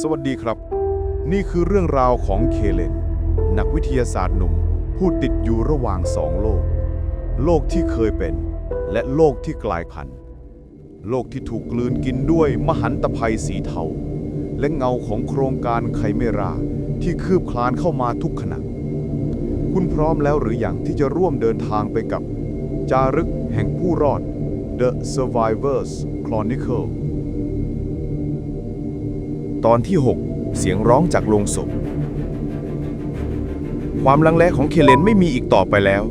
สวัสดีครับ นี่คือเรื่องราวของเคเลน นักวิทยาศาสตร์หนุ่ม ผู้ติดอยู่ระหว่างสองโลก โลกที่เคยเป็น และโลกที่กลายพันธุ์ โลกที่ถูกกลืนกินด้วยมหันตภัยสีเทา และเงาของโครงการไคเมราที่คืบคลานเข้ามาทุกขณะ คุณพร้อมแล้วหรืออยังที่จะร่วมเดินทางไปกับ จารึกแห่งผู้รอด The Survivors Chronicle ตอนที่ 6 เสียงร้องจากโลงศพ ความลังเลของเคเลนไม่มีอีกต่อไปแล้ว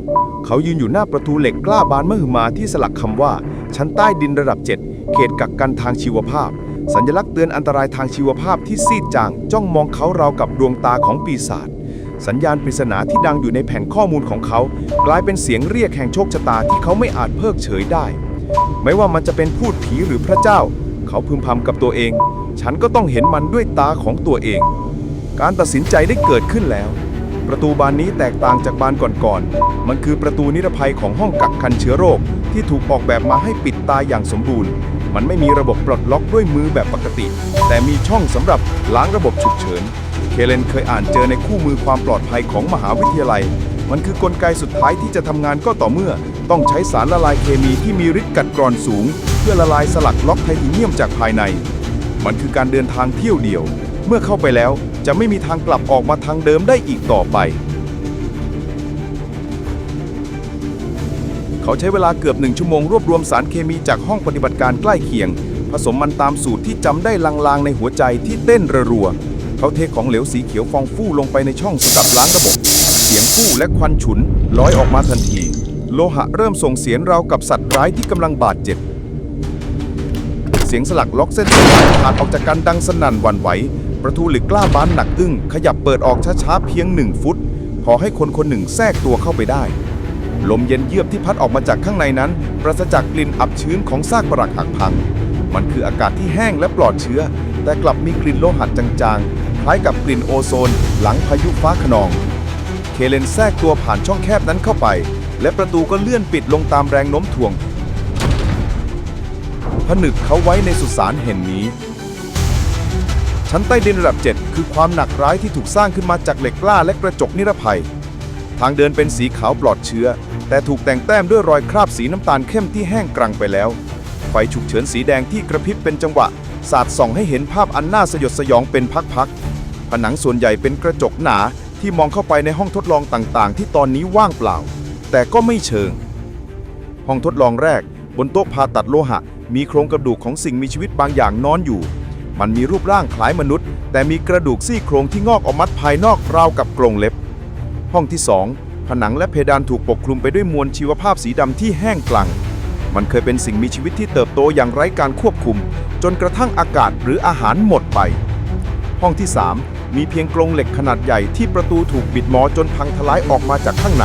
เขายืนอยู่หน้าประตูเหล็กกล้าบานมหึมาที่สลักคำว่า ชั้นใต้ดินระดับ 7 เขตกักกันทางชีวภาพ สัญลักษณ์เตือนอันตรายทางชีวภาพที่ซีดจางจ้องมองเขาราวกับดวงตาของปีศาจสัญญาณปริศนาที่ดังอยู่ในแผ่นข้อมูลของเขา กลายเป็นเสียงเรียกแห่งโชคชะตาที่เขาไม่อาจเพิกเฉยได้ ไม่ว่ามันจะเป็นพูดผีหรือพระเจ้า เขาพึมพำกับตัวเอง ฉันก็ต้องเห็นมันด้วยตาของตัวเอง การตัดสินใจได้เกิดขึ้นแล้ว ประตูบานนี้แตกต่างจากบานก่อนๆ มันคือประตูนิรภัยของห้องกักกันเชื้อโรค ที่ถูกออกแบบมาให้ปิดตาอย่างสมบูรณ์ มันไม่มีระบบปลดล็อกด้วยมือแบบปกติ แต่มีช่องสำหรับล้างระบบฉุกเฉิน เคเลนเคยอ่านเจอในคู่มือความปลอดภัยของมหาวิทยาลัย มันคือกลไกสุดท้ายที่จะทำงานก็ต่อเมื่อ ต้องใช้สารละลายเคมีที่มีฤทธิ์กัดกร่อนสูง เพื่อละลายสลักล็อกไทเทเนียมจากภายใน มันคือการเดินทางเที่ยวเดียว เมื่อเข้าไปแล้วจะไม่มีทางกลับออกมาทางเดิมได้อีกต่อไป เขาใช้เวลาเกือบหนึ่งชั่วโมงรวบรวมสารเคมีจากห้องปฏิบัติการใกล้เคียง ผสมมันตามสูตรที่จำได้ลางๆในหัวใจที่เต้นระรัว เขาเทของเหลวสีเขียวฟองฟู่ลงไปในช่องสำหรับล้างระบบ เสียงฟู่และควันฉุนลอยออกมาทันที โลหะเริ่มส่งเสียงราวกับสัตว์ร้ายที่กำลังบาดเจ็บ สียงสลักล็อกเส้นสายขาดออกจากกันดังสนั่นหวั่นไหว ประตูเหล็กกล้าบานหนักอึ้ง ขยับเปิดออกช้าๆเพียงหนึ่งฟุต พอให้คนคนหนึ่งแทรกตัวเข้าไปได้ ลมเย็นเยือกที่พัดออกมาจากข้างในนั้น ปราศจากกลิ่นอับชื้นของซากปรักหักพัง มันคืออากาศที่แห้งและปลอดเชื้อ แต่กลับมีกลิ่นโลหะจางๆ คล้ายกับกลิ่นโอโซน หลังพายุฟ้าขนอง เคเลนแทรกตัวผ่านช่องแคบนั้นเข้าไป และประตูก็เลื่อนปิดลงตามแรงโน้มถ่วง ผนึกเขาไว้ในสุสานแห่งนี้ ชั้นใต้ดินระดับ 7 คือความหนักร้ายที่ถูกสร้างขึ้นมาจากเหล็กกล้าและกระจกนิรภัย ทางเดินเป็นสีขาวปลอดเชื้อ แต่ถูกแต่งแต้มด้วยรอยคราบสีน้ำตาลเข้มที่แห้งกรังไปแล้ว ไฟฉุกเฉินสีแดงที่กระพริบเป็นจังหวะ สาดส่องให้เห็นภาพอันน่าสยดสยองเป็นพักๆผนังส่วนใหญ่เป็นกระจกหนาที่มองเข้าไปในห้องทดลองต่างๆ ที่ตอนนี้ว่างเปล่า แต่ก็ไม่เชิง ห้องทดลองแรกบนโต๊ะผ่าตัดโลหะ มีโครงกระดูกของสิ่งมีชีวิตบางอย่างนอนอยู่ มันมีรูปร่างคล้ายมนุษย์ แต่มีกระดูกซี่โครงที่งอกออกมัดภายนอกราวกับกรงเล็บ ห้องที่ 2 ผนังและเพดานถูกปกคลุมไปด้วยมวลชีวภาพสีดำที่แห้งกลัง มันเคยเป็นสิ่งมีชีวิตที่เติบโตอย่างไร้การควบคุม จนกระทั่งอากาศหรืออาหารหมดไป ห้องที่ 3 มีเพียงกรงเหล็กขนาดใหญ่ที่ประตูถูกบิดหมอจนพังทลายออกมาจากข้างใน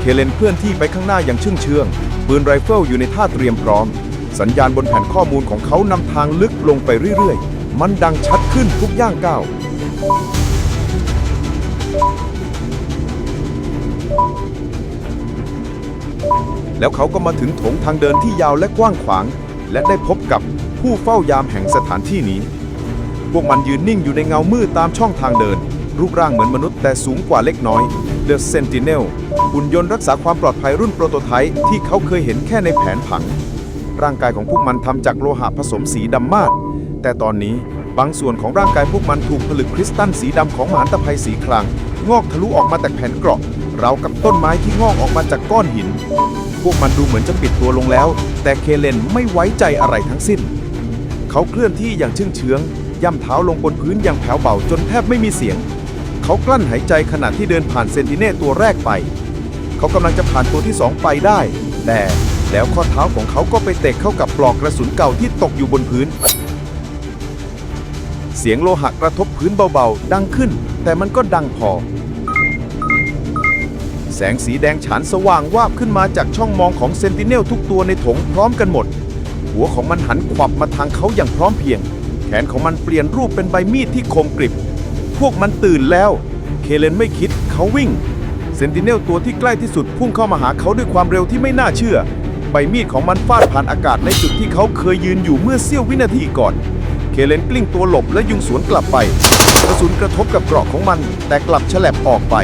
เคเลนเคลื่อนที่ไปข้างหน้าอย่างเชื่องเชื่องปืนไรเฟิลอยู่ในท่าเตรียมพร้อม สัญญาณบนแผ่นข้อมูลของเขานำทางลึกลงไปเรื่อยๆ มันดังชัดขึ้นทุกย่างก้าว แล้วเขาก็มาถึงโถงทางเดินที่ยาวและกว้างขวาง และได้พบกับผู้เฝ้ายามแห่งสถานที่นี้ พวกมันยืนนิ่งอยู่ในเงามืดตามช่องทางเดิน รูปร่างเหมือนมนุษย์แต่สูงกว่าเล็กน้อย The Sentinel หุ่นยนต์รักษาความปลอดภัยรุ่นโปรโตไทป์ที่เขาเคยเห็นแค่ในแผนผัง ร่างกายของพวกมันทำจากโลหะผสมสีดำมาดแต่ตอนนี้บางส่วนของร่างกายพวกมันถูกผลึกคริสตัลสีดำของมหาตภัยสีครางงอกทะลุออกมาจากแผ่นเกราะราวกับต้นไม้ที่งอกออกมาจากก้อนหิน พวกมันดูเหมือนจะปิดตัวลงแล้ว แต่เคเลนไม่ไว้ใจอะไรทั้งสิ้น เขาเคลื่อนที่อย่างเชื่องเชื้องย่ำเท้าลงบนพื้นอย่างแผ่วเบาจนแทบไม่มีเสียง เขากลั้นหายใจขณะที่เดินผ่านเซนติเน่ตัวแรกไป เขากำลังจะผ่านตัวที่สองไปได้ แต่ แล้วข้อเท้าของเขาก็ไปเตะเข้ากับปลอกกระสุนเก่าที่ตกอยู่บนพื้น เสียงโลหะกระทบพื้นเบาๆ ดังขึ้น แต่มันก็ดังพอ แสงสีแดงฉานสว่างวาบขึ้นมาจากช่องมองของเซนติเนลทุกตัวในถงพร้อมกันหมด หัวของมันหันขวับมาทางเขาอย่างพร้อมเพรียง แขนของมันเปลี่ยนรูปเป็นใบมีดที่คมกริบ พวกมันตื่นแล้ว เคเลนไม่คิดเขาวิ่งเซนติเนลตัวที่ใกล้ที่สุดพุ่งเข้ามาหาเขาด้วยความเร็วที่ไม่น่าเชื่อ ใบมีดของมันฟาดผ่านอากาศในจุดที่เขาเคยยืนอยู่เมื่อเสี้ยววินาทีก่อน เคเลนกลิ้งตัวหลบและยิงสวนกลับไป กระสุนกระทบกับเกราะของมัน แต่กลับฉลับออกไป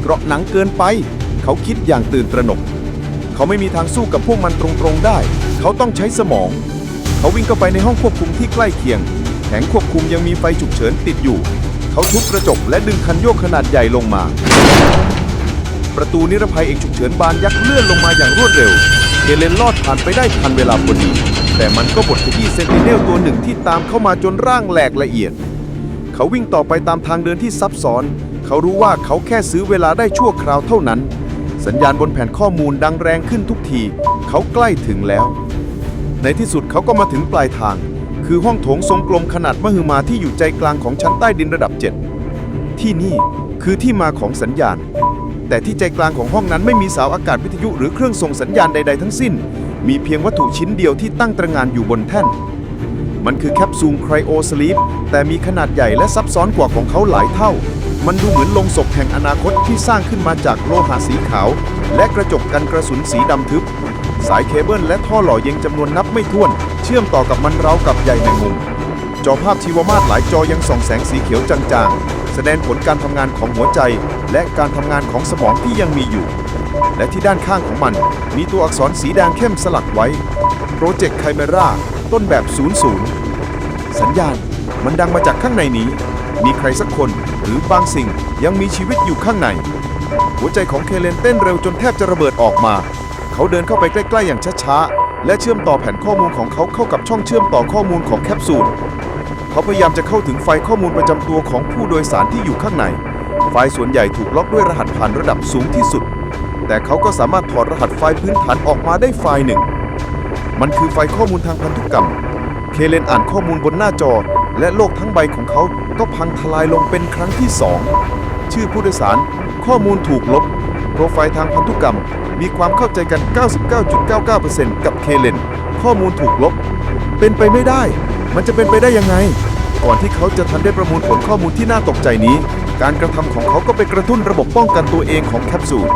เกราะหนังเกินไป เขาคิดอย่างตื่นตระหนก เขาไม่มีทางสู้กับพวกมันตรงๆได้ เขาต้องใช้สมอง เขาวิ่งเข้าไปในห้องควบคุมที่ใกล้เคียงแผงควบคุมยังมีไฟฉุกเฉินติดอยู่ เขาทุบกระจกและดึงคันโยกขนาดใหญ่ลงมา ประตูนิรภัยเอกฉุกเฉินบานยักษ์เลื่อนลงมาอย่างรวดเร็ว เฮเลนลอดผ่านไปได้ทันเวลาพอดี แต่มันก็บดขยี้เซนติเนลตัวหนึ่งที่ตามเข้ามาจนร่างแหลกละเอียด เขาวิ่งต่อไปตามทางเดินที่ซับซ้อน เขารู้ว่าเขาแค่ซื้อเวลาได้ชั่วคราวเท่านั้น สัญญาณบนแผ่นข้อมูลดังแรงขึ้นทุกที เขาใกล้ถึงแล้ว ในที่สุดเขาก็มาถึงปลายทาง คือห้องโถงทรงกลมขนาดมหึมาที่อยู่ใจกลางของชั้นใต้ดินระดับ 7 ที่นี่คือที่มาของสัญญาณ แต่ที่ใจกลางของห้องนั้นไม่มีเสาอากาศวิทยุหรือเครื่องส่งสัญญาณใด ๆ ทั้งสิ้น มีเพียงวัตถุชิ้นเดียวที่ตั้งตระงานอยู่บนแท่น มันคือแคปซูลไครโอสลีปแต่มีขนาดใหญ่และซับซ้อนกว่าของเขาหลายเท่า มันดูเหมือนโลงศพแห่งอนาคตที่สร้างขึ้นมาจากโลหะสีขาว และกระจกกันกระสุนสีดำทึบ สายเคเบิลและท่อหล่อเย็นจำนวนนับไม่ถ้วน เชื่อมต่อกับมันราวกับใยแมงมุมจอภาพชีวมาตรหลายจอยังส่องแสงสีเขียวจางๆ แสดงผลการทำงานของหัวใจ และการทำงานของสมองที่ยังมีอยู่ และที่ด้านข้างของมัน มีตัวอักษรสีแดงเข้มสลักไว้ Project Chimera ต้นแบบ 00 สัญญาณมันดังมาจากข้างในนี้ มีใครสักคนหรือบางสิ่งยังมีชีวิตอยู่ข้างใน หัวใจของเคเลนเต้นเร็วจนแทบจะระเบิดออกมา เขาเดินเข้าไปใกล้ ๆ อย่างช้าๆและเชื่อมต่อแผ่นข้อมูลของเขาเข้ากับช่องเชื่อมต่อข้อมูลของแคปซูล เขาพยายามจะเข้าถึงไฟล์ข้อมูลประจำตัวของผู้โดยสารที่อยู่ข้างใน ไฟล์ส่วนใหญ่ถูกล็อกด้วยรหัสผ่านระดับสูงที่สุด แต่เขาก็สามารถถอดรหัสไฟล์พื้นฐานออกมาได้ไฟล์หนึ่ง มันคือไฟล์ข้อมูลทางพันธุกรรม เคเลนอ่านข้อมูลบนหน้าจอ และโลกทั้งใบของเขาก็พังทลายลงเป็นครั้งที่สองชื่อผู้โดยสาร ข้อมูลถูกลบ โปรไฟล์ทางพันธุกรรม มีความเข้าใจกัน 99.99%กับเคเลน ข้อมูลถูกลบ เป็นไปไม่ได้ มันจะเป็นไปได้ยังไง ก่อนที่เขาจะทันได้ประมวลผลข้อมูลที่น่าตกใจนี้ การกระทำของเขาก็ไปกระตุ้นระบบป้องกันตัวเองของแคปซูล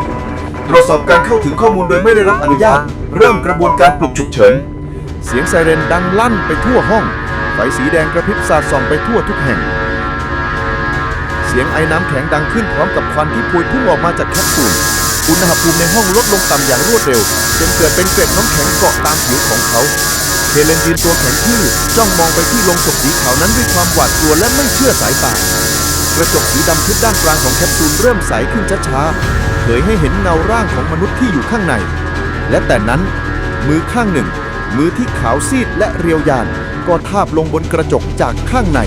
ตรวจสอบการเข้าถึงข้อมูลโดยไม่ได้รับอนุญาต เริ่มกระบวนการปลุกฉุกเฉิน เสียงไซเรนดังลั่นไปทั่วห้อง ไฟสีแดงกระพริบสาดส่องไปทั่วทุกแห่ง เสียงไอ้น้ำแข็งดังขึ้นพร้อมกับควันที่พวยพุ่งออกมาจากแคปซูล อุณหภูมิในห้องลดลงต่ำอย่างรวดเร็วจนเกิดเป็นเกล็ดน้ำแข็งเกาะตามผิวของเขา เคเลนยืนตัวแข็งทื่อจ้องมองไปที่ลงศพสีขาวนั้นด้วยความหวาดกลัวและไม่เชื่อสายตากระจกสีดำทึบด้านกลางของแคปซูลเริ่มใสขึ้นช้าๆเผยให้เห็นเงาร่างของมนุษย์ที่อยู่ข้างใน และแต่นั้น มือข้างหนึ่ง มือที่ขาวซีดและเรียวยาน ก็ทาบลงบนกระจกจากข้างใน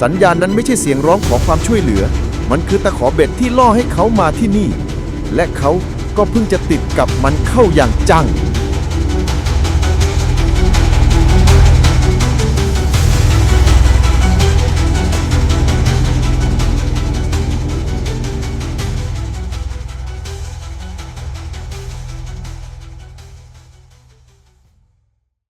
สัญญาณนั้นไม่ใช่เสียงร้องขอความช่วยเหลือ มันคือตะขอเบ็ดที่ล่อให้เขามาที่นี่ และเขาก็เพิ่งจะติดกับมันเข้าอย่างจัง